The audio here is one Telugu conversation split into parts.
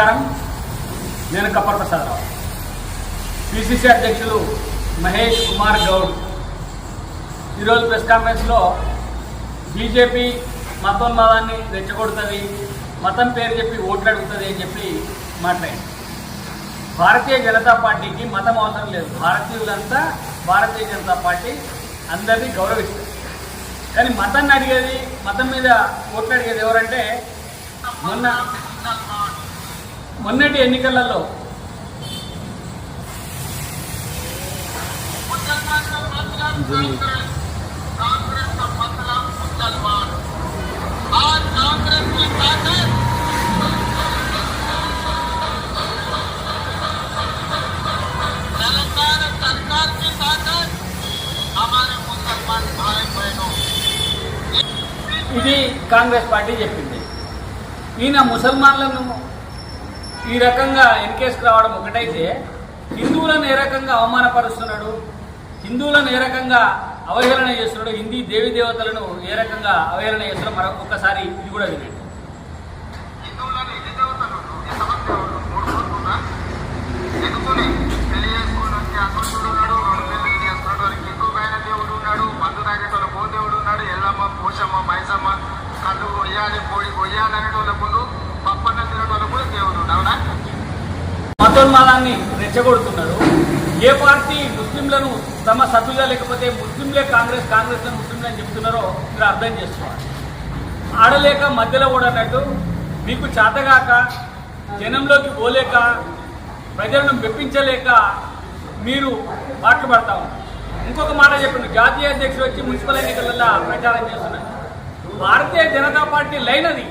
నమస్కారం. నేను కప్పర్ ప్రసాదరావు. పిసిసి అధ్యక్షులు మహేష్ కుమార్ గౌడ్. ఈరోజు ప్రెస్ కాన్ఫరెన్స్లో బీజేపీ మతోన్మాదాన్ని రెచ్చగొడుతుంది మతం పేరు చెప్పి ఓట్లు అడుగుతుంది అని చెప్పి మాట్లాడింది. భారతీయ జనతా పార్టీకి మతం అవసరం లేదు. భారతీయులంతా భారతీయ జనతా పార్టీ అందరినీ గౌరవిస్తారు కానీ మతాన్ని అడిగేది మతం మీద ఓట్లు అడిగేది ఎవరంటే మొన్న మొన్నటి ఎన్నికలలో ఇది కాంగ్రెస్ పార్టీ చెప్పింది. ఈయన ముసల్మాన్లను ఈ రకంగా ఎన్కేస్కి రావడం ఒకటైతే హిందువులను ఏ రకంగా అవమానపరుస్తున్నాడు? హిందువులను ఏ రకంగా అవహేళన చేస్తున్నాడు? హిందీ దేవి దేవతలను ఏ రకంగా అవహేళన చేస్తున్నాడు మరొకసారి ఇది కూడా వినండి. హిందువులను ఎన్ని దేవతలు ఎంతమంది దేవుళ్ళు మూడు మతోన్మాదాన్ని రెచ్చగొడుతున్నారు. ఏ పార్టీ ముస్లింలను తమ సభ్యులుగా లేకపోతే ముస్లింలే కాంగ్రెస్ కాంగ్రెస్ ముస్లింలు అని చెప్తున్నారో మీరు అర్థం చేసుకోవాలి. ఆడలేక మధ్యలో ఓడనట్టు మీకు చేతగాక జనంలోకి పోలేక ప్రజలను మెప్పించలేక మీరు పాటలు ఉన్నారు. ఇంకొక మాట చెప్పండి. జాతీయ అధ్యక్షుడు వచ్చి మున్సిపల్ ఎన్నికలలో ప్రచారం చేస్తున్నారు. భారతీయ జనతా పార్టీ లైన్ అది.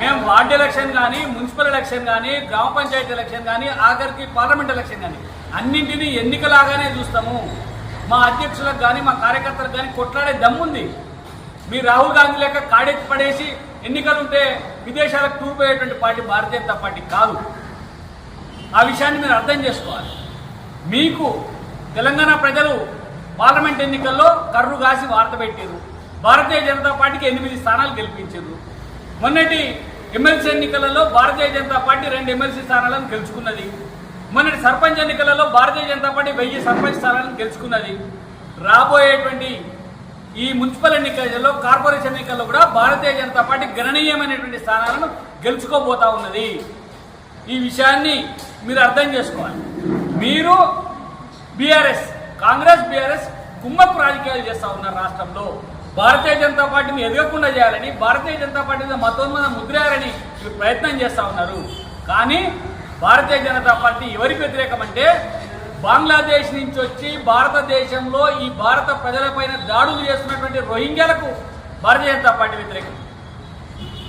మేము వార్డు ఎలక్షన్ కానీ మున్సిపల్ ఎలక్షన్ కానీ గ్రామ పంచాయతీ ఎలక్షన్ కానీ ఆఖరికి పార్లమెంట్ ఎలక్షన్ కానీ అన్నింటినీ ఎన్నికలాగానే చూస్తాము. మా అధ్యక్షులకు కానీ మా కార్యకర్తలకు కానీ కొట్లాడే దమ్ముంది మీ రాహుల్ గాంధీ లెక్క కాడెత్తి పడేసి ఎన్నికలు ఉంటే విదేశాలకు తూపోయేటువంటి పార్టీ భారతీయ జనతా పార్టీ కాదు. ఆ విషయాన్ని మీరు అర్థం చేసుకోవాలి. మీకు తెలంగాణ ప్రజలు పార్లమెంట్ ఎన్నికల్లో కర్రు కాసి వార్త పెట్టారు భారతీయ జనతా పార్టీకి ఎనిమిది స్థానాలు గెలిపించారు మొన్నటి ఎమ్మెల్సీ ఎన్నికలలో భారతీయ జనతా పార్టీ రెండు ఎమ్మెల్సీ స్థానాలను గెలుచుకున్నది. మొన్నటి సర్పంచ్ ఎన్నికలలో భారతీయ జనతా పార్టీ వెయ్యి సర్పంచ్ స్థానాలను గెలుచుకున్నది. రాబోయేటువంటి ఈ మున్సిపల్ ఎన్నికలలో కార్పొరేషన్ ఎన్నికల్లో కూడా భారతీయ జనతా పార్టీ గణనీయమైనటువంటి స్థానాలను గెలుచుకోబోతా ఉన్నది. ఈ విషయాన్ని మీరు అర్థం చేసుకోవాలి. మీరు బీఆర్ఎస్ కాంగ్రెస్ బీఆర్ఎస్ కుమ్మక్కు రాజకీయాలు చేస్తూ ఉన్నారు రాష్ట్రంలో. భారతీయ జనతా పార్టీని ఎదగకుండా చేయాలని భారతీయ జనతా పార్టీ మీద మతోన్మద ముద్రేయాలని ప్రయత్నం చేస్తూ ఉన్నారు. కానీ భారతీయ జనతా పార్టీ ఎవరికి వ్యతిరేకం అంటే బంగ్లాదేశ్ నుంచి వచ్చి భారతదేశంలో ఈ భారత ప్రజలపైన దాడులు చేస్తున్నటువంటి రోహింగ్యాలకు భారతీయ జనతా పార్టీ వ్యతిరేకం.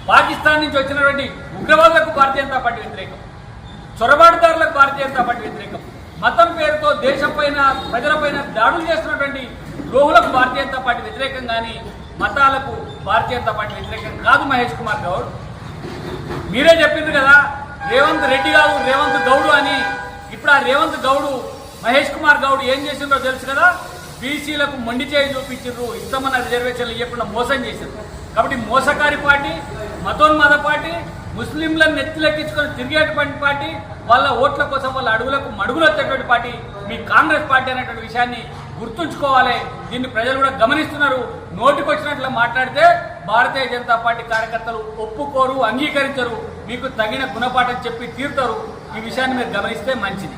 పాకిస్తాన్ నుంచి వచ్చినటువంటి ఉగ్రవాదులకు భారతీయ జనతా పార్టీ వ్యతిరేకం. చొరబాటుదారులకు భారతీయ జనతా పార్టీ వ్యతిరేకం. మతం పేరుతో దేశం పైన ప్రజలపైన దాడులు చేస్తున్నటువంటి లోహులకు భారతీయ జనతా పార్టీ వ్యతిరేకం కానీ మతాలకు భారతీయ జనతా పార్టీ వ్యతిరేకం కాదు మహేష్ కుమార్ గౌడ్. మీరే చెప్పిండ్రు కదా రేవంత్ రెడ్డి కాదు రేవంత్ గౌడు అని. ఇప్పుడు ఆ రేవంత్ గౌడు మహేష్ కుమార్ గౌడ్ ఏం చేసిండ్రో తెలుసు కదా? బీసీలకు మొండి చేయి చూపించారు ఇస్తామన్న రిజర్వేషన్లు ఇవ్వకుండా మోసం చేశారు కాబట్టి మోసకారి పార్టీ మతోన్మాద పార్టీ ముస్లింలను నెత్తిలెక్కించుకొని తిరిగేటువంటి పార్టీ వాళ్ళ ఓట్ల కోసం వాళ్ళ అడుగులకు మడుగులు వచ్చేటువంటి పార్టీ మీ కాంగ్రెస్ పార్టీ అనేటువంటి విషయాన్ని గుర్తుంచుకోవాలి. దీన్ని ప్రజలు కూడా గమనిస్తున్నారు. నోటికొచ్చినట్లు మాట్లాడితే భారతీయ జనతా పార్టీ కార్యకర్తలు ఒప్పుకోరు అంగీకరించరు. మీకు తగిన గుణపాఠం చెప్పి తీరుతారు. ఈ విషయాన్ని మీరు గమనిస్తే మంచిది.